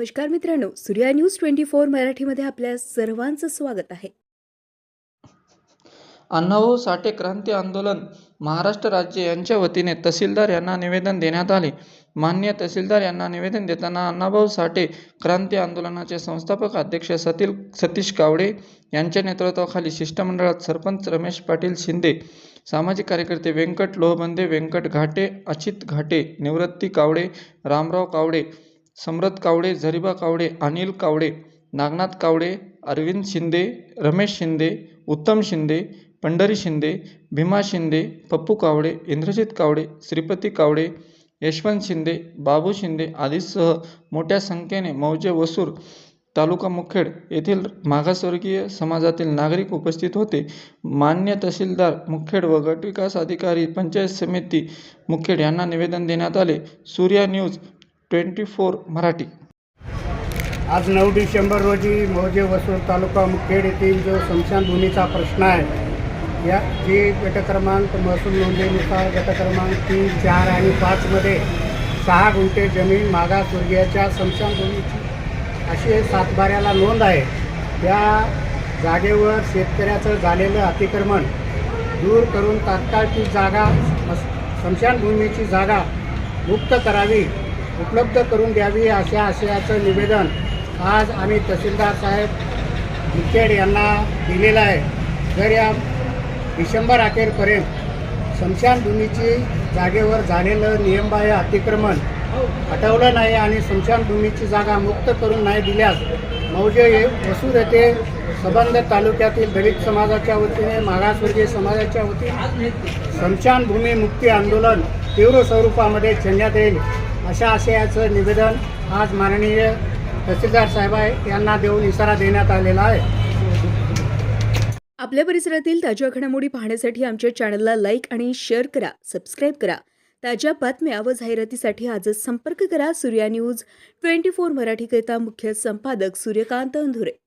नमस्कार मित्रांनो Surya news twenty four मराठीमध्ये आपल्या सर्वांचं स्वागत आहे. अण्णाभाऊ साठे क्रांती आंदोलन महाराष्ट्र राज्य यांच्या वतीने तहसीलदार यांना निवेदन देण्यात आले. मान्य तहसीलदार यांना निवेदन देताना अण्णाभाऊ साठे क्रांती आंदोलनाचे संस्थापक अध्यक्ष सतील सतीश कावडे यांच्या नेतृत्वाखाली शिष्टमंडळात सरपंच रमेश पाटील शिंदे सामाजिक कार्यकर्ते व्यंकट लोहबंदे व्यंकट घाटे अचित घाटे निवृत्ती कावडे रामराव कावडे सम्रत कावडे झरिबा कावडे अनिल कावडे नागनाथ कावडे अरविंद शिंदे रमेश शिंदे उत्तम शिंदे पंढरी शिंदे भीमा शिंदे पप्पू कावडे इंद्रजित कावडे श्रीपती कावडे यशवंत शिंदे बाबू शिंदे आदींसह मोठ्या संख्येने मौजे वसूर तालुका मुखेड येथील मागासवर्गीय समाजातील नागरिक उपस्थित होते. मान्य तहसीलदार मुखेड व गटविकास अधिकारी पंचायत समिती मुखेड यांना निवेदन देण्यात आले. Surya news twenty four Marathi. आज नऊ डिसेंबर रोजी मौजे वसूर तालुका मुखेड येथील जो स्मशानभूमीचा प्रश्न आहे या जी गटक्रमांक महसूल नोंदणीनुसार गटक्रमांक तीन चार आणि पाचमध्ये सहा गुंठे जमीन मागासवर्गीयाच्या स्मशानभूमीची अशी सातबाऱ्याला नोंद आहे. त्या जागेवर शेतकऱ्याचं झालेलं अतिक्रमण दूर करून तात्काळ ती जागा स्मशानभूमीची जागा मुक्त करावी उपलब्ध करून द्यावी अशा आशयाचं निवेदन आज आम्ही तहसीलदार साहेब मुखेड यांना दिलेलं आहे. जर या डिसेंबर अखेरपर्यंत स्मशानभूमीची जागेवर झालेलं नियमबाह्य अतिक्रमण हटवलं नाही आणि स्मशानभूमीची जागा मुक्त करून नाही दिल्यास मौजे ये- वसूर येथे सबंध तालुक्यातील दलित समाजाच्या वतीने मागासवर्गीय समाजाच्या वतीने स्मशानभूमी मुक्ती आंदोलन तीव्र स्वरूपामध्ये छेडण्यात येईल. अशा आशयाचं निवेदन आज माननीय तहसीलदार साहेब यांना देऊन इशारा देण्यात आलेला आहे. आपल्या परिसरातील ताज्या घडामोडी पाहण्यासाठी आमच्या चॅनलला लाईक आणि शेअर करा सबस्क्राईब करा. ताज्या बातम्या व जाहिरातीसाठी आजच संपर्क करा सूर्या न्यूज ट्वेंटी फोर मराठीकरिता मुख्य संपादक सूर्यकांत अंधुरे.